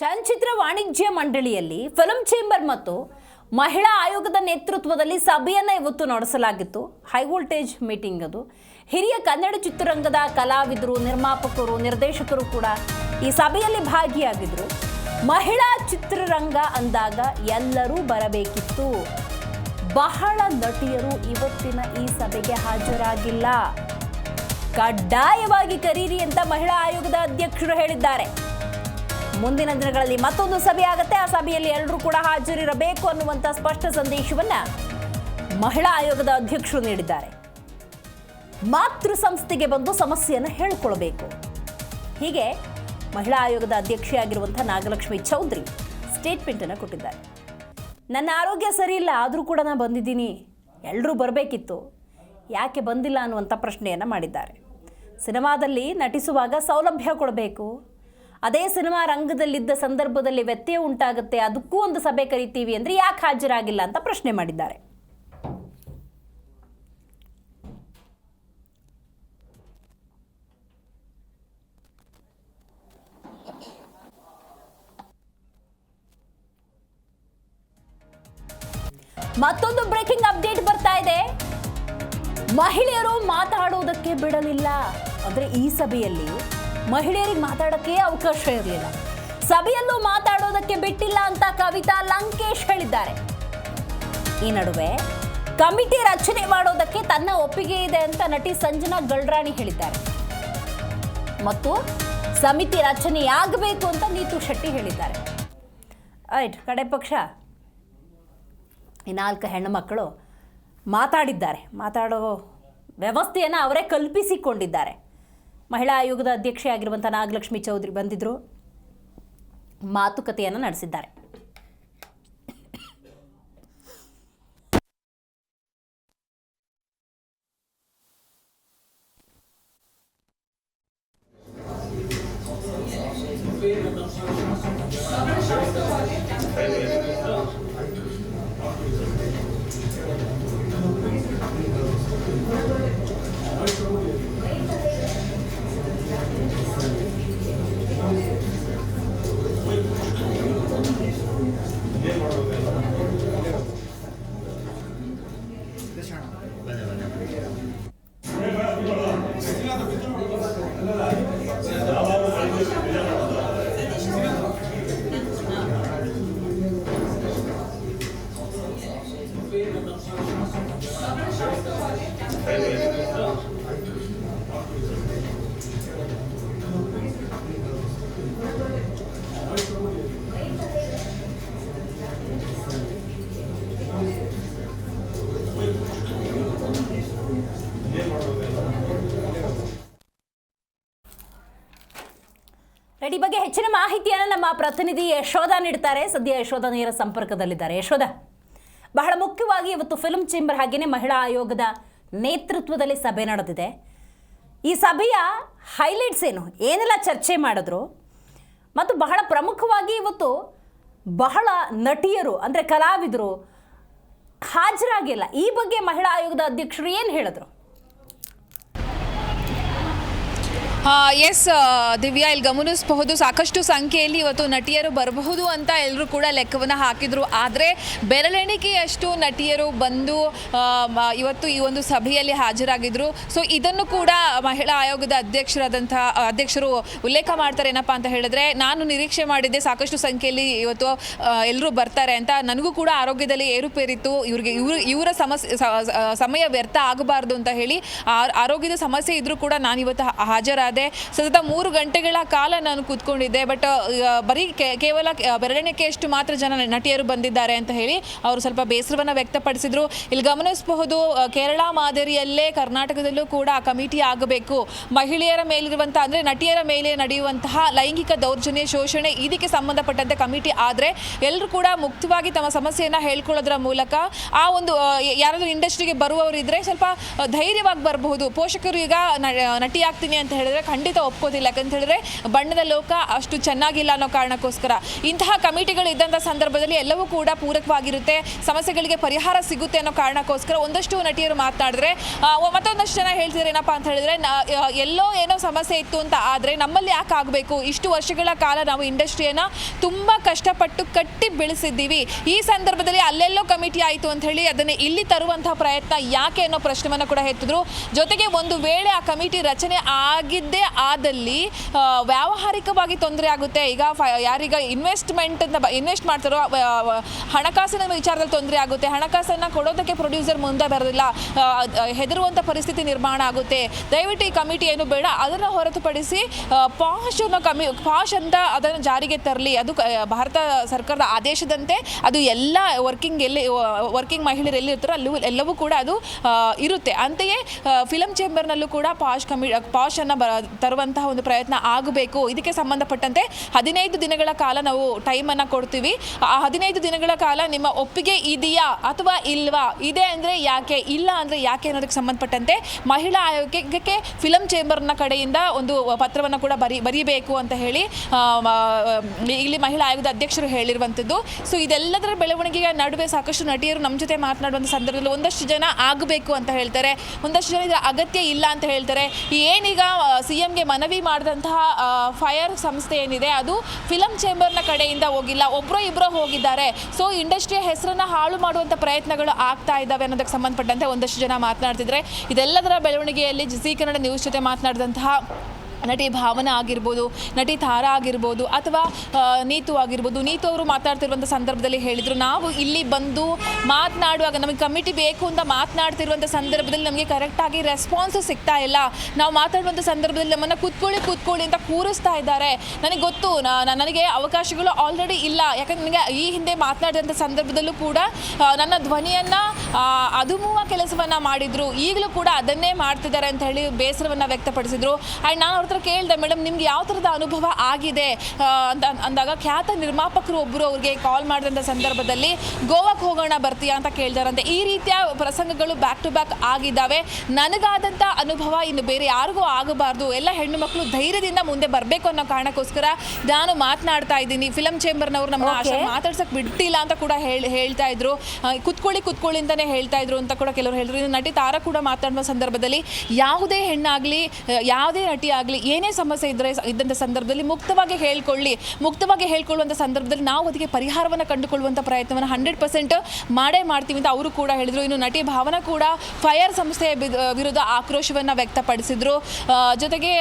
ಚಲನಚಿತ್ರ ವಾಣಿಜ್ಯ ಮಂಡಳಿಯಲ್ಲಿ ಫಿಲಂ ಚೇಂಬರ್ ಮತ್ತು ಮಹಿಳಾ ಆಯೋಗದ ನೇತೃತ್ವದಲ್ಲಿ ಸಭೆಯನ್ನು ಇವತ್ತು ನಡೆಸಲಾಗಿತ್ತು. ಹೈ ವೋಲ್ಟೇಜ್ ಮೀಟಿಂಗ್ ಅದು. ಹಿರಿಯ ಕನ್ನಡ ಚಿತ್ರರಂಗದ ಕಲಾವಿದರು, ನಿರ್ಮಾಪಕರು, ನಿರ್ದೇಶಕರು ಕೂಡ ಈ ಸಭೆಯಲ್ಲಿ ಭಾಗಿಯಾಗಿದ್ದರು ಮಹಿಳಾ ಚಿತ್ರರಂಗ ಅಂದಾಗ ಎಲ್ಲರೂ ಬರಬೇಕಿತ್ತು. ಬಹಳ ನಟಿಯರು ಇವತ್ತಿನ ಈ ಸಭೆಗೆ ಹಾಜರಾಗಿಲ್ಲ. ಕಡ್ಡಾಯವಾಗಿ ಕರೀರಿ ಅಂತ ಮಹಿಳಾ ಆಯೋಗದ ಅಧ್ಯಕ್ಷರು ಹೇಳಿದ್ದಾರೆ. ಮುಂದಿನ ದಿನಗಳಲ್ಲಿ ಮತ್ತೊಂದು ಸಭೆ ಆಗುತ್ತೆ. ಆ ಸಭೆಯಲ್ಲಿ ಎಲ್ಲರೂ ಕೂಡ ಹಾಜರಿರಬೇಕು ಅನ್ನುವಂಥ ಸ್ಪಷ್ಟ ಸಂದೇಶವನ್ನ ಮಹಿಳಾ ಆಯೋಗದ ಅಧ್ಯಕ್ಷರು ನೀಡಿದ್ದಾರೆ. ಮಾತೃ ಸಂಸ್ಥೆಗೆ ಬಂದು ಸಮಸ್ಯೆಯನ್ನು ಹೇಳಿಕೊಳ್ಳಬೇಕು ಹೀಗೆ ಮಹಿಳಾ ಆಯೋಗದ ಅಧ್ಯಕ್ಷೆಯಾಗಿರುವಂಥ ನಾಗಲಕ್ಷ್ಮಿ ಚೌಧರಿ ಸ್ಟೇಟ್ಮೆಂಟ್ ಅನ್ನು ಕೊಟ್ಟಿದ್ದಾರೆ. ನನ್ನ ಆರೋಗ್ಯ ಸರಿ ಇಲ್ಲ, ಆದರೂ ಕೂಡ ನಾನು ಬಂದಿದ್ದೀನಿ. ಎಲ್ಲರೂ ಬರಬೇಕಿತ್ತು. ಯಾಕೆ ಬಂದಿಲ್ಲ ಅನ್ನುವಂಥ ಪ್ರಶ್ನೆಯನ್ನು ಮಾಡಿದ್ದಾರೆ. ಸಿನಿಮಾದಲ್ಲಿ ನಟಿಸುವಾಗ ಸೌಲಭ್ಯ ಕೊಡಬೇಕು. ಅದೇ ಸಿನಿಮಾ ರಂಗದಲ್ಲಿದ್ದ ಸಂದರ್ಭದಲ್ಲಿ ವ್ಯತ್ಯಯ ಉಂಟಾಗುತ್ತೆ, ಅದಕ್ಕೂ ಒಂದು ಸಭೆ ಕರಿತೀವಿ ಅಂದರೆ ಯಾಕೆ ಹಾಜರಾಗಿಲ್ಲ ಅಂತ ಪ್ರಶ್ನೆ ಮಾಡಿದ್ದಾರೆ. ಮತ್ತೊಂದು ಬ್ರೇಕಿಂಗ್ ಅಪ್ಡೇಟ್ ಬರ್ತಾ ಇದೆ. ಮಹಿಳೆಯರು ಮಾತಾಡುವುದಕ್ಕೆ ಬಿಡಲಿಲ್ಲ. ಅಂದ್ರೆ ಈ ಸಭೆಯಲ್ಲಿ ಮಹಿಳೆಯರಿಗೆ ಮಾತಾಡೋಕ್ಕೆ ಅವಕಾಶ ಇರಲಿಲ್ಲ. ಸಭೆಯಲ್ಲೂ ಮಾತಾಡೋದಕ್ಕೆ ಬಿಟ್ಟಿಲ್ಲ ಅಂತ ಕವಿತಾ ಲಂಕೇಶ್ ಹೇಳಿದ್ದಾರೆ. ಈ ನಡುವೆ ಕಮಿಟಿ ರಚನೆ ಮಾಡೋದಕ್ಕೆ ತನ್ನ ಒಪ್ಪಿಗೆ ಇದೆ ಅಂತ ನಟಿ ಸಂಜನಾ ಗಲ್ರಾಣಿ ಹೇಳಿದ್ದಾರೆ. ಮತ್ತು ಸಮಿತಿ ರಚನೆಯಾಗಬೇಕು ಅಂತ ನೀತು ಶೆಟ್ಟಿ ಹೇಳಿದ್ದಾರೆ. ಆಯ್ತು, ಕಡೆ ಪಕ್ಷ. ಈ ನಾಲ್ಕು ಹೆಣ್ಣು ಮಕ್ಕಳು ಮಾತಾಡಿದ್ದಾರೆ. ಮಾತಾಡೋ ವ್ಯವಸ್ಥೆಯನ್ನು ಅವರೇ ಕಲ್ಪಿಸಿಕೊಂಡಿದ್ದಾರೆ. ಮಹಿಳಾ ಆಯೋಗದ ಅಧ್ಯಕ್ಷೆ ಆಗಿರುವಂಥ ನಾಗಲಕ್ಷ್ಮಿ ಚೌಧರಿ ಬಂದಿದ್ದರು ಮಾತುಕತೆಯನ್ನು ನಡೆಸಿದ್ದಾರೆ. ಹೆಚ್ಚಿನ ಮಾಹಿತಿಯನ್ನು ನಮ್ಮ ಪ್ರತಿನಿಧಿ ಯಶೋಧ ನೀಡ್ತಾರೆ. ಸದ್ಯ ಯಶೋಧ ನೇರ ಸಂಪರ್ಕದಲ್ಲಿದ್ದಾರೆ. ಯಶೋಧ, ಬಹಳ ಮುಖ್ಯವಾಗಿ ಇವತ್ತು ಫಿಲ್ಮ್ ಚೇಂಬರ್ ಹಾಗೆಯೇ ಮಹಿಳಾ ಆಯೋಗದ ನೇತೃತ್ವದಲ್ಲಿ ಸಭೆ ನಡೆದಿದೆ. ಈ ಸಭೆಯ ಹೈಲೈಟ್ಸ್ ಏನು? ಏನೆಲ್ಲ ಚರ್ಚೆ ಮಾಡಿದ್ರು? ಮತ್ತು ಬಹಳ ಪ್ರಮುಖವಾಗಿ ಇವತ್ತು ಬಹಳ ನಟಿಯರು, ಅಂದರೆ ಕಲಾವಿದರು ಹಾಜರಾಗಿಲ್ಲ. ಈ ಬಗ್ಗೆ ಮಹಿಳಾ ಆಯೋಗದ ಅಧ್ಯಕ್ಷರು ಏನು ಹೇಳಿದ್ರು? ಎಸ್ ದಿವ್ಯಾ, ಇಲ್ಲಿ ಗಮನಿಸಬಹುದು, ಸಾಕಷ್ಟು ಸಂಖ್ಯೆಯಲ್ಲಿ ಇವತ್ತು ನಟಿಯರು ಬರಬಹುದು ಅಂತ ಎಲ್ಲರೂ ಕೂಡ ಲೆಕ್ಕವನ್ನು ಹಾಕಿದ್ರು. ಆದರೆ ಬೆರಳೆಣಿಕೆಯಷ್ಟು ನಟಿಯರು ಬಂದು ಇವತ್ತು ಈ ಒಂದು ಸಭೆಯಲ್ಲಿ ಹಾಜರಾಗಿದ್ರು. ಸೊ ಇದನ್ನು ಕೂಡ ಮಹಿಳಾ ಆಯೋಗದ ಅಧ್ಯಕ್ಷರಾದಂಥ, ಅಧ್ಯಕ್ಷರು ಉಲ್ಲೇಖ ಮಾಡ್ತಾರೆ. ಏನಪ್ಪ ಅಂತ ಹೇಳಿದ್ರೆ, ನಾನು ನಿರೀಕ್ಷೆ ಮಾಡಿದ್ದೆ ಸಾಕಷ್ಟು ಸಂಖ್ಯೆಯಲ್ಲಿ ಇವತ್ತು ಎಲ್ಲರೂ ಬರ್ತಾರೆ ಅಂತ. ನನಗೂ ಕೂಡ ಆರೋಗ್ಯದಲ್ಲಿ ಏರುಪೇರಿತ್ತು. ಇವ್ರಿಗೆ, ಇವರು, ಇವರ ಸಮಸ್ಯೆ ಸಮಯ ವ್ಯರ್ಥ ಆಗಬಾರ್ದು ಅಂತ ಹೇಳಿ ಆರೋಗ್ಯದ ಸಮಸ್ಯೆ ಇದ್ರೂ ಕೂಡ ನಾನು ಇವತ್ತು ಹಾ- ಹಾಜರಾದೆ ಸತತ ಮೂರು ಗಂಟೆಗಳ ಕಾಲ ನಾನು ಕೂತ್ಕೊಂಡಿದ್ದೆ. ಬಟ್ ಬರೀ ಕೇವಲ ಬೆರಳೆಣಿಕೆಯಷ್ಟು ಮಾತ್ರ ಜನ ನಟಿಯರು ಬಂದಿದ್ದಾರೆ ಅಂತ ಹೇಳಿ ಅವರು ಸ್ವಲ್ಪ ಬೇಸರವನ್ನು ವ್ಯಕ್ತಪಡಿಸಿದ್ರು. ಇಲ್ಲಿ ಗಮನಿಸಬಹುದು ಕೇರಳ ಮಾದರಿಯಲ್ಲೇ ಕರ್ನಾಟಕದಲ್ಲೂ ಕೂಡ ಕಮಿಟಿ ಆಗಬೇಕು. ಮಹಿಳೆಯರ ಮೇಲಿರುವಂತಹ ಅಂದರೆ ನಟಿಯರ ಮೇಲೆ ನಡೆಯುವಂತಹ ಲೈಂಗಿಕ ದೌರ್ಜನ್ಯ ಶೋಷಣೆ ಇದಕ್ಕೆ ಸಂಬಂಧಪಟ್ಟಂತೆ ಕಮಿಟಿ ಆದರೆ ಎಲ್ಲರೂ ಕೂಡ ಮುಕ್ತವಾಗಿ ತಮ್ಮ ಸಮಸ್ಯೆಯನ್ನು ಹೇಳ್ಕೊಳ್ಳೋದ್ರ ಮೂಲಕ ಆ ಒಂದು ಯಾರಾದರೂ ಇಂಡಸ್ಟ್ರಿಗೆ ಬರುವವರಿದ್ರೆ ಸ್ವಲ್ಪ ಧೈರ್ಯವಾಗಿ ಬರಬಹುದು. ಪೋಷಕರು ಈಗ ನಟಿ ಆಗ್ತೀನಿ ಅಂತ ಹೇಳಿದ್ರೆ ಹೇಳಿದ್ರೆ ಖಂಡಿತ ಒಪ್ಕೋದಿಲ್ಲ. ಯಾಕಂತ ಹೇಳಿದ್ರೆ ಬಣ್ಣದ ಲೋಕ ಅಷ್ಟು ಚೆನ್ನಾಗಿಲ್ಲ ಅನ್ನೋ ಕಾರಣಕ್ಕೋಸ್ಕರ. ಇಂತಹ ಕಮಿಟಿಗಳು ಇದ್ದಂಥ ಸಂದರ್ಭದಲ್ಲಿ ಎಲ್ಲವೂ ಕೂಡ ಪೂರಕವಾಗಿರುತ್ತೆ. ಸಮಸ್ಯೆಗಳಿಗೆ ಪರಿಹಾರ ಸಿಗುತ್ತೆ ಅನ್ನೋ ಕಾರಣಕ್ಕೋಸ್ಕರ ಒಂದಷ್ಟು ನಟಿಯರು ಮಾತನಾಡಿದ್ರೆ ಮತ್ತೊಂದಷ್ಟು ಜನ ಹೇಳ್ತಿದ್ರೆ ಏನಪ್ಪಾ ಅಂತ ಹೇಳಿದ್ರೆ ಎಲ್ಲೋ ಏನೋ ಸಮಸ್ಯೆ ಇತ್ತು ಅಂತ ಆದರೆ ನಮ್ಮಲ್ಲಿ ಯಾಕೆ ಆಗಬೇಕು? ಇಷ್ಟು ವರ್ಷಗಳ ಕಾಲ ನಾವು ಇಂಡಸ್ಟ್ರಿಯನ್ನು ತುಂಬ ಕಷ್ಟಪಟ್ಟು ಕಟ್ಟಿ ಬೆಳೆಸಿದ್ದೀವಿ. ಈ ಸಂದರ್ಭದಲ್ಲಿ ಅಲ್ಲೆಲ್ಲೋ ಕಮಿಟಿ ಆಯಿತು ಅಂತ ಹೇಳಿ ಅದನ್ನು ಇಲ್ಲಿ ತರುವಂತಹ ಪ್ರಯತ್ನ ಯಾಕೆ ಅನ್ನೋ ಪ್ರಶ್ನೆವನ್ನು ಕೂಡ ಎತ್ತಿದ್ರು. ಜೊತೆಗೆ ಒಂದು ವೇಳೆ ಆ ಕಮಿಟಿ ರಚನೆ ಆಗಿದ್ದೇ ಆದಲ್ಲಿ ಆ, ವ್ಯಾವಹಾರಿಕವಾಗಿ ತೊಂದರೆ ಆಗುತ್ತೆ. ಈಗ ಯಾರೀಗ ಇನ್ವೆಸ್ಟ್ಮೆಂಟ್ ಇನ್ವೆಸ್ಟ್ ಮಾಡ್ತಾರೋ ಹಣಕಾಸಿನ ವಿಚಾರದಲ್ಲಿ ತೊಂದರೆ ಆಗುತ್ತೆ. ಹಣಕಾಸನ್ನು ಕೊಡೋದಕ್ಕೆ ಪ್ರೊಡ್ಯೂಸರ್ ಮುಂದೆ ಬರೋದಿಲ್ಲ. ಹೆದರುವಂಥ ಪರಿಸ್ಥಿತಿ ನಿರ್ಮಾಣ ಆಗುತ್ತೆ. ದಯವಿಟ್ಟು ಈ ಕಮಿಟಿ ಏನು ಬೇಡ. ಅದನ್ನು ಹೊರತುಪಡಿಸಿ ಪಾಶ್ ಅನ್ನೋ ಕಮಿ ಪಾಶ್ ಅಂತ ಅದನ್ನು ಜಾರಿಗೆ ತರಲಿ. ಅದು ಭಾರತ ಸರ್ಕಾರದ ಆದೇಶದಂತೆ ಅದು ಎಲ್ಲ ವರ್ಕಿಂಗ್ ಎಲ್ಲಿ ವರ್ಕಿಂಗ್ ಮಹಿಳೆಯರು ಎಲ್ಲಿ ಇರ್ತಾರೋ ಅಲ್ಲೂ ಎಲ್ಲವೂ ಕೂಡ ಅದು ಇರುತ್ತೆ. ಅಂತೆಯೇ ಫಿಲಮ್ ಚೇಂಬರ್ನಲ್ಲೂ ಕೂಡ ಪಾಶ್ ಕಮಿ ಪಾಶನ್ನು ಬ ತರುವಂತಹ ಒಂದು ಪ್ರಯತ್ನ ಆಗಬೇಕು. ಇದಕ್ಕೆ ಸಂಬಂಧಪಟ್ಟಂತೆ ಹದಿನೈದು ದಿನಗಳ ಕಾಲ ನಾವು ಟೈಮನ್ನು ಕೊಡ್ತೀವಿ. ಆ ಹದಿನೈದು ದಿನಗಳ ಕಾಲ ನಿಮ್ಮ ಒಪ್ಪಿಗೆ ಇದೆಯಾ ಅಥವಾ ಇಲ್ವಾ? ಇದೆ ಅಂದರೆ ಯಾಕೆ? ಇಲ್ಲ ಅಂದರೆ ಯಾಕೆ ಅನ್ನೋದಕ್ಕೆ ಸಂಬಂಧಪಟ್ಟಂತೆ ಮಹಿಳಾ ಆಯೋಗಕ್ಕೆ ಫಿಲಂ ಚೇಂಬರ್ನ ಕಡೆಯಿಂದ ಒಂದು ಪತ್ರವನ್ನು ಕೂಡ ಬರಿ, ಬರೀಬೇಕು ಅಂತ ಹೇಳಿ ಇಲ್ಲಿ ಮಹಿಳಾ ಆಯೋಗದ ಅಧ್ಯಕ್ಷರು ಹೇಳಿರುವಂಥದ್ದು. ಸೊ ಇದೆಲ್ಲದರ ಬೆಳವಣಿಗೆಯ ನಡುವೆ ಸಾಕಷ್ಟು ನಟಿಯರು ನಮ್ಮ ಜೊತೆ ಮಾತನಾಡುವಂಥ ಸಂದರ್ಭದಲ್ಲಿ ಒಂದಷ್ಟು ಜನ ಆಗಬೇಕು ಅಂತ ಹೇಳ್ತಾರೆ. ಒಂದಷ್ಟು ಜನ ಇದರ ಅಗತ್ಯ ಇಲ್ಲ ಅಂತ ಹೇಳ್ತಾರೆ. ಏನೀಗ ಸಿ ಎಂಗೆ ಮನವಿ ಮಾಡಿದಂತಹ ಫೈರ್ ಸಂಸ್ಥೆ ಏನಿದೆ, ಅದು ಫಿಲಮ್ ಚೇಂಬರ್ನ ಕಡೆಯಿಂದ ಹೋಗಿಲ್ಲ ಒಬ್ಬರೋ ಇಬ್ಬರೋ ಹೋಗಿದ್ದಾರೆ. ಸೊ ಇಂಡಸ್ಟ್ರಿಯ ಹೆಸರನ್ನು ಹಾಳು ಮಾಡುವಂಥ ಪ್ರಯತ್ನಗಳು ಆಗ್ತಾ ಇದ್ದಾವೆ ಅನ್ನೋದಕ್ಕೆ ಸಂಬಂಧಪಟ್ಟಂತೆ ಒಂದಷ್ಟು ಜನ ಮಾತನಾಡ್ತಿದ್ರೆ, ಇದೆಲ್ಲದರ ಬೆಳವಣಿಗೆಯಲ್ಲಿ ಜಿ ಕನ್ನಡ ನ್ಯೂಸ್ ಜೊತೆ ಮಾತನಾಡಿದಂತಹ ನಟಿ ಭಾವನಾ ಆಗಿರ್ಬೋದು, ನಟಿ ತಾರಾ ಆಗಿರ್ಬೋದು ಅಥವಾ ನೀತು ಆಗಿರ್ಬೋದು, ನೀತು ಅವರು ಮಾತಾಡ್ತಿರುವಂಥ ಸಂದರ್ಭದಲ್ಲಿ ಹೇಳಿದರು. ನಾವು ಇಲ್ಲಿ ಬಂದು ಮಾತನಾಡುವಾಗ ನಮಗೆ ಕಮಿಟಿ ಬೇಕು ಅಂತ ಮಾತನಾಡ್ತಿರುವಂಥ ಸಂದರ್ಭದಲ್ಲಿ ನಮಗೆ ಕರೆಕ್ಟಾಗಿ ರೆಸ್ಪಾನ್ಸ್ ಸಿಗ್ತಾ ಇಲ್ಲ. ನಾವು ಮಾತಾಡುವಂಥ ಸಂದರ್ಭದಲ್ಲಿ ನಮ್ಮನ್ನು ಕೂತ್ಕೊಳ್ಳಿ ಕೂತ್ಕೊಳ್ಳಿ ಅಂತ ಕೂರಿಸ್ತಾ ಇದ್ದಾರೆ. ನನಗೆ ಗೊತ್ತು ನನಗೆ ಅವಕಾಶಗಳು ಆಲ್ರೆಡಿ ಇಲ್ಲ. ಯಾಕಂದ್ರೆ ನನಗೆ ಈ ಹಿಂದೆ ಮಾತನಾಡಿದಂಥ ಸಂದರ್ಭದಲ್ಲೂ ಕೂಡ ನನ್ನ ಧ್ವನಿಯನ್ನು ಅದುಮುವ ಕೆಲಸವನ್ನು ಮಾಡಿದರು. ಈಗಲೂ ಕೂಡ ಅದನ್ನೇ ಮಾಡ್ತಿದ್ದಾರೆ ಅಂತ ಹೇಳಿ ಬೇಸರವನ್ನು ವ್ಯಕ್ತಪಡಿಸಿದರು. ಆ್ಯಂಡ್ ನಾನು ಅವ್ರ ಹತ್ರ ಕೇಳಿದೆ ಮೇಡಮ್ ನಿಮ್ಗೆ ಯಾವ ಥರದ ಅನುಭವ ಆಗಿದೆ? ಅಂತ ಅಂದಾಗ ಖ್ಯಾತ ನಿರ್ಮಾಪಕರು ಒಬ್ಬರು ಅವ್ರಿಗೆ ಕಾಲ್ ಮಾಡಿದಂಥ ಸಂದರ್ಭದಲ್ಲಿ ಗೋವಾಕ್ಕೆ ಹೋಗೋಣ ಬರ್ತೀಯಾ ಅಂತ ಕೇಳ್ದಾರಂತೆ. ಈ ರೀತಿಯ ಪ್ರಸಂಗಗಳು ಬ್ಯಾಕ್ ಟು ಬ್ಯಾಕ್ ಆಗಿದ್ದಾವೆ. ನನಗಾದಂಥ ಅನುಭವ ಇನ್ನು ಬೇರೆ ಯಾರಿಗೂ ಆಗಬಾರ್ದು. ಎಲ್ಲ ಹೆಣ್ಣು ಮಕ್ಕಳು ಧೈರ್ಯದಿಂದ ಮುಂದೆ ಬರಬೇಕು ಅನ್ನೋ ಕಾರಣಕ್ಕೋಸ್ಕರ ನಾನು ಮಾತನಾಡ್ತಾ ಇದ್ದೀನಿ. ಫಿಲಂ ಚೇಂಬರ್ನವ್ರು ನಮ್ಮನ್ನ ಮಾತಾಡ್ಸಕ್ಕೆ ಬಿಟ್ಟಿಲ್ಲ ಮಾತಾಡ್ಸಕ್ ಬಿಡ್ತಿಲ್ಲ ಅಂತ ಕೂಡ ಹೇಳಿ ಹೇಳ್ತಾ ಇದ್ರು. ಕುತ್ಕೊಳ್ಳಿ ಕುತ್ಕೊಳ್ಳಿ ಅಂತಾನೆ ಹೇಳ್ತಾ ಇದ್ರು ಅಂತ ಕೂಡ ಕೆಲವರು ಹೇಳಿದ್ರು. ಇನ್ನು ನಟಿ ತಾರಾ ಕೂಡ ಮಾತಾಡುವ ಸಂದರ್ಭದಲ್ಲಿ ಯಾವುದೇ ಹೆಣ್ಣಾಗ್ಲಿ ಯಾವುದೇ ನಟಿ ಆಗಲಿ ಏನೇ ಸಮಸ್ಯೆ ಇದ್ದರೆ ಇದ್ದಂಥ ಸಂದರ್ಭದಲ್ಲಿ ಮುಕ್ತವಾಗಿ ಹೇಳ್ಕೊಳ್ಳಿ. ಮುಕ್ತವಾಗಿ ಹೇಳ್ಕೊಳ್ಳುವಂಥ ಸಂದರ್ಭದಲ್ಲಿ ನಾವು ಅದಕ್ಕೆ ಪರಿಹಾರವನ್ನು ಕಂಡುಕೊಳ್ಳುವಂಥ ಪ್ರಯತ್ನವನ್ನು ಹಂಡ್ರೆಡ್ ಪರ್ಸೆಂಟ್ ಮಾಡೇ ಮಾಡ್ತೀವಿ ಅಂತ ಅವರು ಕೂಡ ಹೇಳಿದರು. ಇನ್ನು ನಟಿ ಭಾವನಾ ಕೂಡ ಫೈರ್ ಸಂಸ್ಥೆಯ ವಿರುದ್ಧ ಆಕ್ರೋಶವನ್ನು ವ್ಯಕ್ತಪಡಿಸಿದರು. ಜೊತೆಗೆ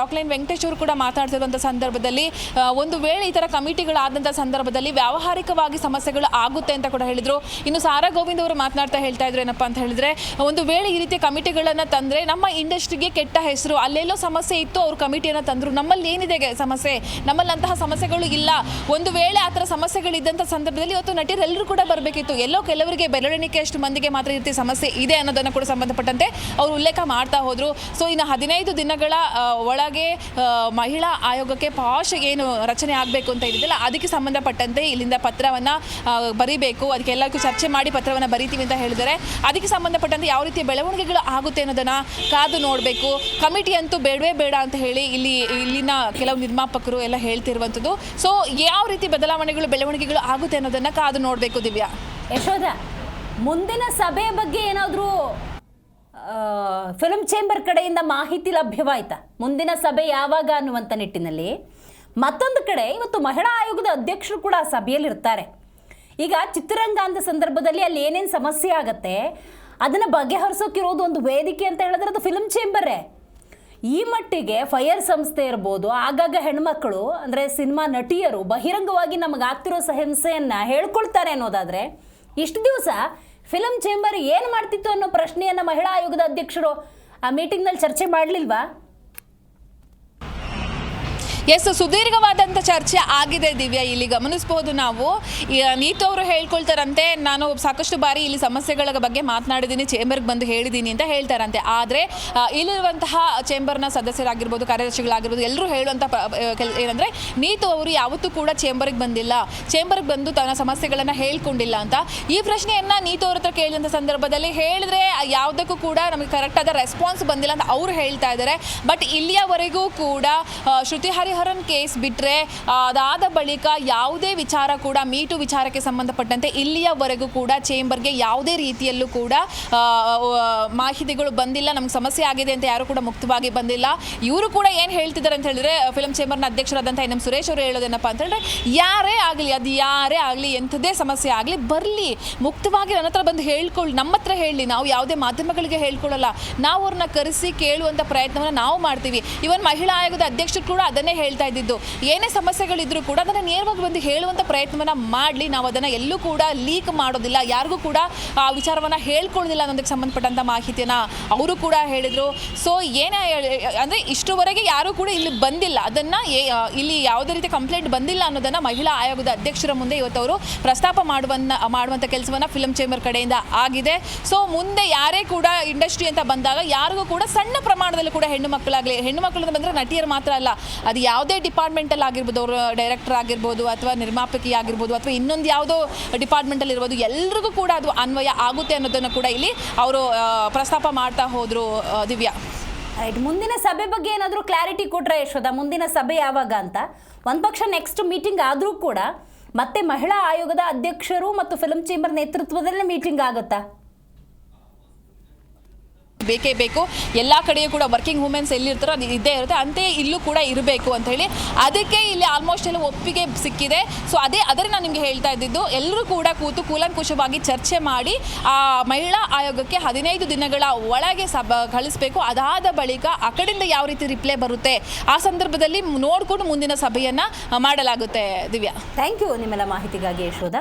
ರಾಕ್ಲೈನ್ ವೆಂಕಟೇಶ್ ಅವರು ಕೂಡ ಮಾತಾಡ್ತಿರುವಂಥ ಸಂದರ್ಭದಲ್ಲಿ ಒಂದು ವೇಳೆ ಈ ಥರ ಕಮಿಟಿಗಳಾದಂಥ ಸಂದರ್ಭದಲ್ಲಿ ವ್ಯಾವಹಾರಿಕವಾಗಿ ಸಮಸ್ಯೆಗಳು ಆಗುತ್ತೆ ಅಂತ ಕೂಡ ಹೇಳಿದರು. ಇನ್ನು ಸಾರಾ ಗೋವಿಂದ್ ಅವರು ಮಾತನಾಡ್ತಾ ಹೇಳ್ತಾ ಇದ್ರು ಏನಪ್ಪ ಅಂತ ಹೇಳಿದ್ರೆ, ಒಂದು ವೇಳೆ ಈ ರೀತಿಯ ಕಮಿಟಿಗಳನ್ನು ತಂದರೆ ನಮ್ಮ ಇಂಡಸ್ಟ್ರಿಗೆ ಕೆಟ್ಟ ಹೆಸರು, ಅಲ್ಲೆಲ್ಲೋ ಸಮಸ್ಯೆ ಇತ್ತು ಅವ್ರು ಕಮಿಟಿಯನ್ನು ತಂದರು. ನಮ್ಮಲ್ಲಿ ಏನಿದೆ ಸಮಸ್ಯೆ? ನಮ್ಮಲ್ಲಿ ಅಂತಹ ಸಮಸ್ಯೆಗಳು ಇಲ್ಲ. ಒಂದು ವೇಳೆ ಆ ಥರ ಸಮಸ್ಯೆಗಳಿದ್ದಂಥ ಸಂದರ್ಭದಲ್ಲಿ ಇವತ್ತು ನಟಿಯರೆಲ್ಲರೂ ಕೂಡ ಬರಬೇಕಿತ್ತು. ಎಲ್ಲೋ ಕೆಲವರಿಗೆ ಬೆರಳೆಣಿಕೆ ಅಷ್ಟು ಮಂದಿಗೆ ಮಾತ್ರ ರೀತಿ ಸಮಸ್ಯೆ ಇದೆ ಅನ್ನೋದನ್ನು ಕೂಡ ಸಂಬಂಧಪಟ್ಟಂತೆ ಅವರು ಉಲ್ಲೇಖ ಮಾಡ್ತಾ ಹೋದರು. ಸೊ ಇನ್ನು ಹದಿನೈದು ದಿನಗಳ ಒಳಗೆ ಮಹಿಳಾ ಆಯೋಗಕ್ಕೆ ಪಾಶ್ ಏನು ರಚನೆ ಆಗಬೇಕು ಅಂತ ಹೇಳಿದ್ದಲ್ಲ, ಅದಕ್ಕೆ ಸಂಬಂಧಪಟ್ಟಂತೆ ಇಲ್ಲಿಂದ ಪತ್ರವನ್ನು ಬರೀಬೇಕು. ಅದಕ್ಕೆ ಎಲ್ಲರಿಗೂ ಚರ್ಚೆ ಮಾಡಿ ಪತ್ರವನ್ನು ಬರೀತೀವಿ ಅಂತ ಹೇಳಿದರೆ ಅದಕ್ಕೆ ಸಂಬಂಧಪಟ್ಟಂತೆ ಯಾವ ರೀತಿಯ ಬೆಳವಣಿಗೆಗಳು ಆಗುತ್ತೆ ಅನ್ನೋದನ್ನು ಕಾದು ನೋಡಬೇಕು. ಕಮಿಟಿ ಅಂತೂ ಬೇಡವೇ ಬೇಡ ಅಂತ ಹೇಳಿ ಇಲ್ಲಿ ಇಲ್ಲಿನ ಕೆಲವು ನಿರ್ಮಾಪಕರು ಎಲ್ಲ ಹೇಳ್ತಿರುವಂಥದ್ದು. ಸೊ ಯಾವ ರೀತಿ ಬದಲಾವಣೆಗಳು, ಬೆಳವಣಿಗೆಗಳು ಆಗುತ್ತೆ ಅನ್ನೋದನ್ನು ಕಾದು ನೋಡಬೇಕು ದಿವ್ಯಾ. ಯಶೋಧ, ಮುಂದಿನ ಸಭೆ ಬಗ್ಗೆ ಏನಾದರೂ ಫಿಲ್ಮ್ ಚೇಂಬರ್ ಕಡೆಯಿಂದ ಮಾಹಿತಿ ಲಭ್ಯವಾಯ್ತಾ? ಮುಂದಿನ ಸಭೆ ಯಾವಾಗ ಅನ್ನುವಂಥ ನಿಟ್ಟಿನಲ್ಲಿ. ಮತ್ತೊಂದು ಕಡೆ, ಇವತ್ತು ಮಹಿಳಾ ಆಯೋಗದ ಅಧ್ಯಕ್ಷರು ಕೂಡ ಸಭೆಯಲ್ಲಿ ಇರ್ತಾರೆ ಈಗ ಚಿತ್ರರಂಗ ಅಂದ ಸಂದರ್ಭದಲ್ಲಿ ಅಲ್ಲಿ ಏನೇನು ಸಮಸ್ಯೆ ಆಗುತ್ತೆ, ಅದನ್ನು ಬಗೆಹರಿಸೋಕಿರೋದು ಒಂದು ವೇದಿಕೆ ಅಂತ ಹೇಳಿದ್ರೆ ಅದು ಫಿಲ್ಮ್ ಚೇಂಬರೇ ಈ ಮಟ್ಟಿಗೆ ಫೈರ್ ಸಂಸ್ಥೆ ಇರ್ಬೋದು, ಆಗಾಗ ಹೆಣ್ಮಕ್ಳು, ಅಂದರೆ ಸಿನಿಮಾ ನಟಿಯರು ಬಹಿರಂಗವಾಗಿ ನಮಗೆ ಆಗ್ತಿರೋ ಹಿಂಸೆಯನ್ನು ಹೇಳ್ಕೊಳ್ತಾರೆ ಅನ್ನೋದಾದರೆ, ಇಷ್ಟು ದಿವಸ ಫಿಲಮ್ ಚೇಂಬರ್ ಏನು ಮಾಡ್ತಿತ್ತು ಅನ್ನೋ ಪ್ರಶ್ನೆಯನ್ನು ಮಹಿಳಾ ಆಯೋಗದ ಅಧ್ಯಕ್ಷರು ಆ ಮೀಟಿಂಗ್ನಲ್ಲಿ ಚರ್ಚೆ ಮಾಡಲಿಲ್ವಾ? ಎಸ್ ಸುದೀರ್ಘವಾದಂಥ ಚರ್ಚೆ ಆಗಿದೆ ದಿವ್ಯಾ, ಇಲ್ಲಿ ಗಮನಿಸಬಹುದು ನಾವು. ನೀತು ಅವರು ಹೇಳ್ಕೊಳ್ತಾರಂತೆ, ನಾನು ಸಾಕಷ್ಟು ಬಾರಿ ಇಲ್ಲಿ ಸಮಸ್ಯೆಗಳ ಬಗ್ಗೆ ಮಾತನಾಡಿದ್ದೀನಿ ಚೇಂಬರ್ಗೆ ಬಂದು ಹೇಳಿದ್ದೀನಿ ಅಂತ ಹೇಳ್ತಾರಂತೆ. ಆದರೆ ಇಲ್ಲಿರುವಂತಹ ಚೇಂಬರ್ನ ಸದಸ್ಯರಾಗಿರ್ಬೋದು, ಕಾರ್ಯದರ್ಶಿಗಳಾಗಿರ್ಬೋದು ಎಲ್ಲರೂ ಹೇಳುವಂಥ ಏನಂದರೆ ನೀತು ಅವರು ಯಾವತ್ತೂ ಕೂಡ ಚೇಂಬರ್ಗೆ ಬಂದಿಲ್ಲ. ಚೇಂಬರ್ಗೆ ಬಂದು ತನ್ನ ಸಮಸ್ಯೆಗಳನ್ನು ಹೇಳ್ಕೊಂಡಿಲ್ಲ ಅಂತ. ಈ ಪ್ರಶ್ನೆಯನ್ನು ನೀತು ಅವ್ರ ಹತ್ರ ಕೇಳಿದಂಥ ಸಂದರ್ಭದಲ್ಲಿ ಹೇಳಿದ್ರೆ ಯಾವುದಕ್ಕೂ ಕೂಡ ನಮಗೆ ಕರೆಕ್ಟಾದ ರೆಸ್ಪಾನ್ಸ್ ಬಂದಿಲ್ಲ ಅಂತ ಅವರು ಹೇಳ್ತಾ ಇದ್ದಾರೆ. ಬಟ್ ಇಲ್ಲಿಯವರೆಗೂ ಕೂಡ ಶ್ರುತಿ ಕೇಸ್ ಬಿಟ್ಟರೆ ಅದಾದ ಬಳಿಕ ಯಾವುದೇ ವಿಚಾರ ಕೂಡ ಮೀಟು ವಿಚಾರಕ್ಕೆ ಸಂಬಂಧಪಟ್ಟಂತೆ ಇಲ್ಲಿಯವರೆಗೂ ಕೂಡ ಚೇಂಬರ್ಗೆ ಯಾವುದೇ ರೀತಿಯಲ್ಲೂ ಕೂಡ ಮಾಹಿತಿಗಳು ಬಂದಿಲ್ಲ. ನಮ್ಗೆ ಸಮಸ್ಯೆ ಆಗಿದೆ ಅಂತ ಯಾರು ಕೂಡ ಮುಕ್ತವಾಗಿ ಬಂದಿಲ್ಲ. ಇವರು ಕೂಡ ಏನು ಹೇಳ್ತಿದ್ದಾರೆ ಅಂತ ಹೇಳಿದ್ರೆ ಫಿಲಂ ಚೇಂಬರ್ನ ಅಧ್ಯಕ್ಷರಾದಂಥ ಎನ್ ಎಂ ಸುರೇಶ್ ಅವರು ಹೇಳೋದೇನಪ್ಪ ಅಂತ ಹೇಳಿದ್ರೆ, ಯಾರೇ ಆಗಲಿ, ಅದು ಯಾರೇ ಆಗಲಿ ಎಂಥದೇ ಸಮಸ್ಯೆ ಆಗಲಿ, ಬರಲಿ. ಮುಕ್ತವಾಗಿ ನನ್ನ ಹತ್ರ ಬಂದು ಹೇಳ್ಕೊಳ್ಳಿ ನಮ್ಮ ಹತ್ರ ಹೇಳಿ ನಾವು ಯಾವುದೇ ಮಾಧ್ಯಮಗಳಿಗೆ ಹೇಳ್ಕೊಳ್ಳಲ್ಲ ನಾವು ಅವ್ರನ್ನ ಕರೆಸಿ ಕೇಳುವಂಥ ಪ್ರಯತ್ನವನ್ನು ನಾವು ಮಾಡ್ತೀವಿ. ಇವನ್ ಮಹಿಳಾ ಆಯೋಗದ ಅಧ್ಯಕ್ಷರು ಕೂಡ ಅದನ್ನೇ ಹೇಳ್ತಾ ಇದ್ದಿದ್ದು. ಏನೇ ಸಮಸ್ಯೆಗಳಿದ್ರು ಕೂಡ ಅದನ್ನು ನೇರವಾಗಿ ಬಂದು ಹೇಳುವಂಥ ಪ್ರಯತ್ನವನ್ನು ಮಾಡಲಿ. ನಾವು ಅದನ್ನು ಎಲ್ಲೂ ಕೂಡ ಲೀಕ್ ಮಾಡೋದಿಲ್ಲ. ಯಾರಿಗೂ ಕೂಡ ಆ ವಿಚಾರವನ್ನು ಹೇಳ್ಕೊಳ್ಳೋದಿಲ್ಲ ಅನ್ನೋದಕ್ಕೆ ಸಂಬಂಧಪಟ್ಟಂಥ ಮಾಹಿತಿಯನ್ನು ಅವರು ಕೂಡ ಹೇಳಿದರು. ಸೊ ಏನೇ ಅಂದರೆ ಇಷ್ಟುವರೆಗೆ ಯಾರೂ ಕೂಡ ಇಲ್ಲಿ ಬಂದಿಲ್ಲ. ಅದನ್ನು ಇಲ್ಲಿ ಯಾವುದೇ ರೀತಿ ಕಂಪ್ಲೇಂಟ್ ಬಂದಿಲ್ಲ ಅನ್ನೋದನ್ನು ಮಹಿಳಾ ಆಯೋಗದ ಅಧ್ಯಕ್ಷರ ಮುಂದೆ ಇವತ್ತು ಅವರು ಪ್ರಸ್ತಾಪ ಮಾಡುವನ್ನ ಮಾಡುವಂಥ ಕೆಲಸವನ್ನು ಫಿಲಂ ಚೇಂಬರ್ ಕಡೆಯಿಂದ ಆಗಿದೆ. ಸೊ ಮುಂದೆ ಯಾರೇ ಕೂಡ ಇಂಡಸ್ಟ್ರಿ ಅಂತ ಬಂದಾಗ ಯಾರಿಗೂ ಕೂಡ ಸಣ್ಣ ಪ್ರಮಾಣದಲ್ಲಿ ಕೂಡ ಹೆಣ್ಣು ಮಕ್ಕಳಾಗಲಿ, ಹೆಣ್ಣು ಮಕ್ಕಳು ಬಂದರೆ ನಟಿಯರು ಮಾತ್ರ ಅಲ್ಲ. ಅದು ಯಾವುದೇ ಡಿಪಾರ್ಟ್ಮೆಂಟಲ್ಲಿ ಆಗಿರ್ಬೋದು, ಅವರು ಡೈರೆಕ್ಟರ್ ಆಗಿರ್ಬೋದು ಅಥವಾ ನಿರ್ಮಾಪಕಿ ಆಗಿರ್ಬೋದು ಅಥವಾ ಇನ್ನೊಂದು ಯಾವುದೋ ಡಿಪಾರ್ಟ್ಮೆಂಟಲ್ಲಿ ಇರ್ಬೋದು, ಎಲ್ರಿಗೂ ಕೂಡ ಅದು ಅನ್ವಯ ಆಗುತ್ತೆ ಅನ್ನೋದನ್ನು ಕೂಡ ಇಲ್ಲಿ ಅವರು ಪ್ರಸ್ತಾಪ ಮಾಡ್ತಾ ಹೋದರು ದಿವ್ಯಾ. ರೈಟ್ ಮುಂದಿನ ಸಭೆ ಬಗ್ಗೆ ಏನಾದರೂ ಕ್ಲಾರಿಟಿ ಕೊಟ್ಟರೆ ಯಶೋದ ಮುಂದಿನ ಸಭೆ ಯಾವಾಗ ಅಂತ? ಒಂದು ಪಕ್ಷ ನೆಕ್ಸ್ಟ್ ಮೀಟಿಂಗ್ ಆದರೂ ಕೂಡ ಮತ್ತೆ ಮಹಿಳಾ ಆಯೋಗದ ಅಧ್ಯಕ್ಷರು ಮತ್ತು ಫಿಲ್ಮ್ ಚೇಂಬರ್ ನೇತೃತ್ವದಲ್ಲೇ ಮೀಟಿಂಗ್ ಆಗುತ್ತಾ? ಬೇಕೇ ಬೇಕು. ಎಲ್ಲ ಕಡೆಯೂ ಕೂಡ ವರ್ಕಿಂಗ್ ವುಮೆನ್ಸ್ ಎಲ್ಲಿರ್ತಾರೋ ಇದ್ದೇ ಇರುತ್ತೆ. ಅಂತೆಯೇ ಇಲ್ಲೂ ಕೂಡ ಇರಬೇಕು ಅಂತ ಹೇಳಿ. ಅದಕ್ಕೆ ಇಲ್ಲಿ ಆಲ್ಮೋಸ್ಟ್ ಎಲ್ಲ ಒಪ್ಪಿಗೆ ಸಿಕ್ಕಿದೆ. ಸೊ ಅದೇ ಅದರ ನಾನು ನಿಮಗೆ ಹೇಳ್ತಾ ಇದ್ದಿದ್ದು. ಎಲ್ಲರೂ ಕೂಡ ಕೂತು ಕೂಲಂಕುಷವಾಗಿ ಚರ್ಚೆ ಮಾಡಿ, ಆ ಮಹಿಳಾ ಆಯೋಗಕ್ಕೆ ಹದಿನೈದು ದಿನಗಳ ಒಳಗೆ ಸಬ ಕಳಿಸಬೇಕು. ಅದಾದ ಬಳಿಕ ಆ ಕಡೆಯಿಂದ ಯಾವ ರೀತಿ ರಿಪ್ಲೈ ಬರುತ್ತೆ? ಆ ಸಂದರ್ಭದಲ್ಲಿ ನೋಡಿಕೊಂಡು ಮುಂದಿನ ಸಭೆಯನ್ನು ಮಾಡಲಾಗುತ್ತೆ ದಿವ್ಯಾ. ಥ್ಯಾಂಕ್ ಯು ನಿಮ್ಮೆಲ್ಲ ಮಾಹಿತಿಗಾಗಿ ಯಶೋದ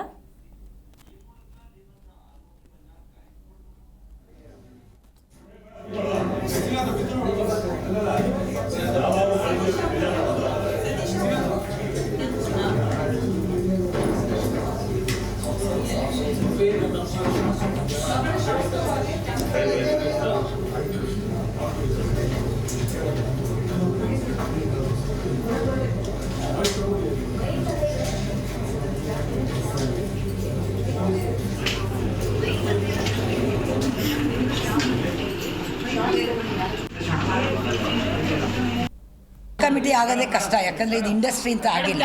ಕಮಿಟಿ ಆಗೋದೇ ಕಷ್ಟ ಯಾಕಂದರೆ ಇದು ಇಂಡಸ್ಟ್ರಿ ಅಂತ ಆಗಿಲ್ಲ.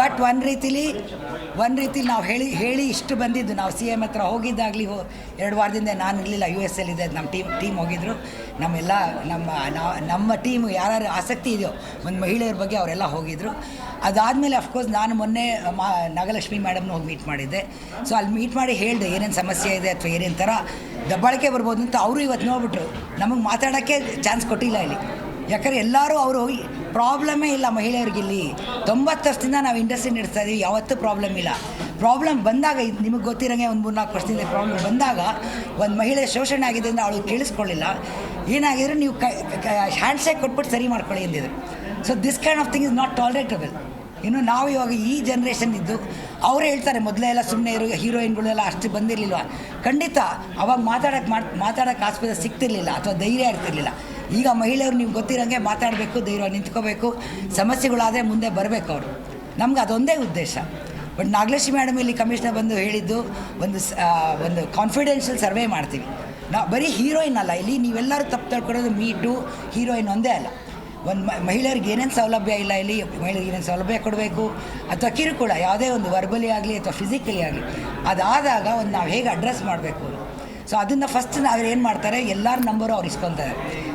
ಬಟ್ ಒಂದು ರೀತಿಲಿ ಒಂದು ರೀತಿಲಿ ನಾವು ಹೇಳಿ ಹೇಳಿ ಇಷ್ಟು ಬಂದಿದ್ದು. ನಾವು ಸಿ ಎಂ ಹತ್ರ ಹೋಗಿದ್ದಾಗಲಿ ಹೋ, ಎರಡು ವಾರದಿಂದ ನಾನು ಇರಲಿಲ್ಲ. ಯು ಎಸ್ ಎಲ್ಲಿದೆ ನಮ್ಮ ಟೀಮ್ ಟೀಮ್ ಹೋಗಿದ್ರು. ನಮ್ಮೆಲ್ಲ ನಮ್ಮ ನಮ್ಮ ಟೀಮ್ ಯಾರ್ಯಾರು ಆಸಕ್ತಿ ಇದೆಯೋ, ಒಂದು ಮಹಿಳೆಯರ ಬಗ್ಗೆ ಅವರೆಲ್ಲ ಹೋಗಿದ್ರು. ಅದಾದಮೇಲೆ ಅಫ್ಕೋರ್ಸ್ ನಾನು ಮೊನ್ನೆ, ಮಾ, ನಾಗಲಕ್ಷ್ಮಿ ಮೇಡಮ್ನ ಹೋಗಿ ಮೀಟ್ ಮಾಡಿದ್ದೆ. ಸೊ ಅಲ್ಲಿ ಮೀಟ್ ಮಾಡಿ ಹೇಳಿದೆ, ಏನೇನು ಸಮಸ್ಯೆ ಇದೆ ಅಥವಾ ಏನೇನು ಥರ ದಬ್ಬಾಳಿಕೆ ಬರ್ಬೋದು ಅಂತ ಅವರು ಇವತ್ತು ನೋಡ್ಬಿಟ್ರು. ನಮಗೆ ಮಾತಾಡೋಕ್ಕೆ ಚಾನ್ಸ್ ಕೊಟ್ಟಿಲ್ಲ ಇಲ್ಲಿ. ಯಾಕಂದ್ರೆ ಎಲ್ಲರೂ ಅವರು ಪ್ರಾಬ್ಲಮೇ ಇಲ್ಲ ಮಹಿಳೆಯರಿಗೆ ಇಲ್ಲಿ. ತೊಂಬತ್ತು ವರ್ಷದಿಂದ ನಾವು ಇಂಡಸ್ಟ್ರಿ ನಡೆಸ್ತಾ ಇದ್ದೀವಿ ಯಾವತ್ತೂ ಪ್ರಾಬ್ಲಮ್ ಇಲ್ಲ. ಪ್ರಾಬ್ಲಮ್ ಬಂದಾಗ, ಇದು ನಿಮಗೆ ಗೊತ್ತಿರೋಂಗೆ ಒಂದು ಮೂರು ನಾಲ್ಕು ವರ್ಷದಿಂದ ಪ್ರಾಬ್ಲಮ್ ಬಂದಾಗ, ಒಂದು ಮಹಿಳೆ ಶೋಷಣೆ ಆಗಿದೆ ಅಂದರೆ ಅವಳು ಕೇಳಿಸ್ಕೊಳ್ಳಿಲ್ಲ. ಏನಾಗಿದ್ರು ನೀವು ಕೈ ಹ್ಯಾಂಡ್ಶೇಕ್ ಕೊಟ್ಬಿಟ್ಟು ಸರಿ ಮಾಡ್ಕೊಳ್ಳಿ ಅಂದಿದ್ರು. So this kind of thing is not tolerable ಇನ್ನು ನಾವು ಇವಾಗ ಈ ಜನ್ರೇಷನ್ ಇದ್ದು, ಅವರೇ ಹೇಳ್ತಾರೆ, ಮೊದಲೇ ಎಲ್ಲ ಸುಮ್ಮನೆ ಇರೋ ಹೀರೋಯಿನ್ಗಳೆಲ್ಲ ಅಷ್ಟು ಬಂದಿರಲಿಲ್ಲ ಖಂಡಿತ, ಅವಾಗ ಮಾತಾಡೋಕ್ಕೆ ಮಾತಾಡೋಕ್ಕೆ ಆಸ್ಪತ್ರೆ ಸಿಗ್ತಿರ್ಲಿಲ್ಲ, ಅಥವಾ ಧೈರ್ಯ ಇರ್ತಿರ್ಲಿಲ್ಲ. ಈಗ ಮಹಿಳೆಯರು ನೀವು ಗೊತ್ತಿರೋಂಗೆ ಮಾತಾಡಬೇಕು, ಧೈರ್ಯ ನಿಂತ್ಕೋಬೇಕು, ಸಮಸ್ಯೆಗಳಾದರೆ ಮುಂದೆ ಬರಬೇಕು ಅವರು. ನಮ್ಗೆ ಅದೊಂದೇ ಉದ್ದೇಶ. ಬಟ್ ನಾಗಲಕ್ಷ್ಮಿ ಮೇಡಮ್ ಇಲ್ಲಿ ಕಮಿಷನರ್ ಬಂದು ಹೇಳಿದ್ದು, ಒಂದು ಒಂದು ಕಾನ್ಫಿಡೆನ್ಷಿಯಲ್ ಸರ್ವೆ ಮಾಡ್ತೀವಿ. ನಾ, ಬರೀ ಹೀರೋಯಿನ್ ಅಲ್ಲ, ಇಲ್ಲಿ ನೀವೆಲ್ಲರೂ ತಪ್ಪು ತಿಳ್ಕೊಳ್ಳೋದು ಮೀಟು ಹೀರೋಯಿನ್ ಒಂದೇ ಅಲ್ಲ. ಒಂದು ಮಹಿಳೆಯರಿಗೆ ಏನೇನು ಸೌಲಭ್ಯ ಇಲ್ಲ ಇಲ್ಲಿ, ಮಹಿಳೆಯರಿಗೆ ಏನೇನು ಸೌಲಭ್ಯ ಕೊಡಬೇಕು, ಅಥವಾ ಕಿರುಕುಳ, ಯಾವುದೇ ಒಂದು ವರ್ಬಲಿ ಆಗಲಿ ಅಥವಾ ಫಿಸಿಕಲಿ ಆಗಲಿ, ಅದಾದಾಗ ಒಂದು ನಾವು ಹೇಗೆ ಅಡ್ರೆಸ್ ಮಾಡಬೇಕು? ಸೊ ಅದನ್ನು ಫಸ್ಟ್ ಅವ್ರು ಏನು ಮಾಡ್ತಾರೆ, ಎಲ್ಲರ ನಂಬರು ಅವ್ರು ಇಸ್ಕೊತಾರೆ.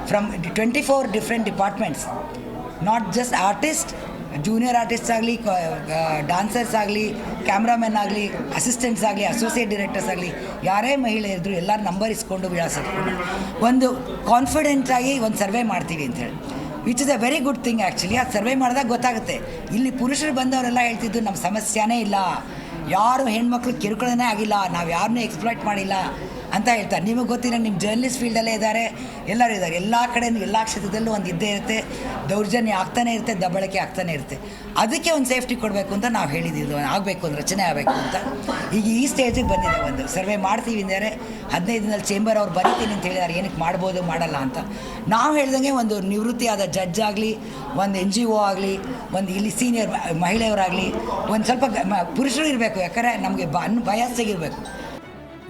From twenty four different departments not just artist junior artist ಆಗಲಿ ಡಾನ್ಸರ್ಸ್ ಆಗಲಿ ಕ್ಯಾಮ್ರಾಮನ್ ಆಗಲಿ ಅಸಿಸ್ಟೆಂಟ್ಸ್ ಆಗಲಿ ಅಸೋಸಿಯೇಟ್ ಡೈರೆಕ್ಟರ್ಸ್ ಆಗಲಿ, ಯಾರೇ ಮಹಿಳೆ ಇದ್ದರೂ ಎಲ್ಲರ ನಂಬರ್ ಇಸ್ಕೊಂಡು ವಿಳಾಸ ಒಂದು ಕಾನ್ಫಿಡೆಂಟ್ ಆಗಿ ಒಂದು ಸರ್ವೆ ಮಾಡ್ತೀವಿ ಅಂತೇಳಿ which is a very good thing actually ಅದು ಸರ್ವೆ ಮಾಡಿದಾಗ ಗೊತ್ತಾಗುತ್ತೆ. ಇಲ್ಲಿ ಪುರುಷರು ಬಂದವರೆಲ್ಲ ಹೇಳ್ತಿದ್ದು ನಮ್ಮ ಸಮಸ್ಯೆನೇ ಇಲ್ಲ. ಯಾರು ಹೆಣ್ಮಕ್ಳು ಕಿರುಕುಳನೇ ಆಗಿಲ್ಲ. ನಾವು ಯಾರನ್ನೂ ಎಕ್ಸ್ಪ್ಲಾಯ್ಟ್ ಮಾಡಿಲ್ಲ. ಅಂತ ಹೇಳ್ತಾರೆ. ನಿಮಗೆ ಗೊತ್ತಿರೋ ನಿಮ್ಮ ಜರ್ನಲಿಸ್ಟ್ ಫೀಲ್ಡಲ್ಲೇ ಇದ್ದಾರೆ, ಎಲ್ಲರೂ ಇದ್ದಾರೆ. ಎಲ್ಲ ಕಡೆ ಎಲ್ಲ ಕ್ಷೇತ್ರದಲ್ಲೂ ಒಂದು ಇದ್ದೇ ಇರುತ್ತೆ. ದೌರ್ಜನ್ಯ ಆಗ್ತಾನೆ ಇರುತ್ತೆ, ದಬ್ಬಳಕೆ ಆಗ್ತಾನೆ ಇರುತ್ತೆ. ಅದಕ್ಕೆ ಒಂದು ಸೇಫ್ಟಿ ಕೊಡಬೇಕು ಅಂತ ನಾವು ಹೇಳಿದ್ದೀವಿ. ಆಗಬೇಕು ಒಂದು ರಚನೆ ಆಗಬೇಕು ಅಂತ. ಈಗ ಈ ಸ್ಟೇಜಿಗೆ ಬಂದಿದೆ ಒಂದು. ಸರ್ವೆ ಮಾಡ್ತೀವಿ ಅಂದರೆ, ಹದಿನೈದು ದಿನದಲ್ಲಿ ಚೇಂಬರ್ ಅವ್ರು ಬರೀತೀನಿ ಅಂತ ಹೇಳಿದ್ದಾರೆ ಏನಕ್ಕೆ ಮಾಡ್ಬೋದು, ಮಾಡಲ್ಲ ಅಂತ. ನಾವು ಹೇಳ್ದಂಗೆ ಒಂದು ನಿವೃತ್ತಿಯಾದ ಜಡ್ಜ್ ಆಗಲಿ, ಒಂದು ಎನ್ ಜಿ ಒ ಆಗಲಿ, ಒಂದು ಇಲ್ಲಿ ಸೀನಿಯರ್ ಮಹಿಳೆಯರಾಗಲಿ ಒಂದು ಸ್ವಲ್ಪ ಪುರುಷರು ಇರಬೇಕು. ಯಾಕಂದರೆ ನಮಗೆ ಬ, ಅನ್